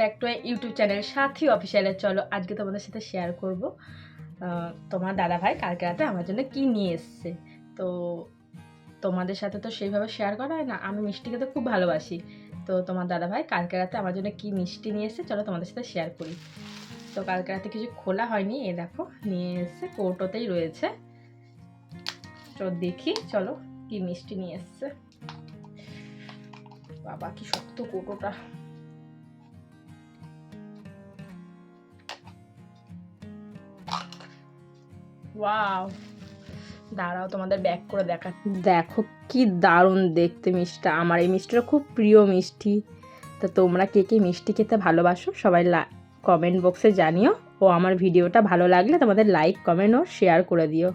Back to YouTube channel সাথী অফিসিয়ালের চলো, আজকে তোমাদের সাথে শেয়ার করব। তোমার দাদা ভাই কালকে রাতে আমার জন্য কি নিয়ে এসছে। তো তোমাদের সাথে তো সেইভাবে শেয়ার করা হয় না। আমি মিষ্টি খেতে খুব ভালোবাসি। তো তোমার দাদা ভাই কালকে রাতে আমার জন্য কি মিষ্টি নিয়ে এসছে, চলো তোমাদের সাথে শেয়ার করি। তো কালকে রাতে কিছু খোলা হয়নি এ দেখো, নিয়ে এসছে, কৌটোতেই রয়েছে। তো দেখি, চলো, কি মিষ্টি নিয়ে এসছে। বাবা, কি শক্ত কৌটোটা। ওয়াও দাঁড়াও, তোমাদের ব্যাক করে দেখা দেখো কি দারুণ দেখতে মিষ্টা। আমার এই মিষ্টিটা খুব প্রিয় মিষ্টি। তো তোমরা কে কে মিষ্টি খেতে ভালোবাসো সবাই কমেন্ট বক্সে জানিও। ও আমার ভিডিওটা ভালো লাগলে তোমাদের লাইক কমেন্ট ও শেয়ার করে দিও।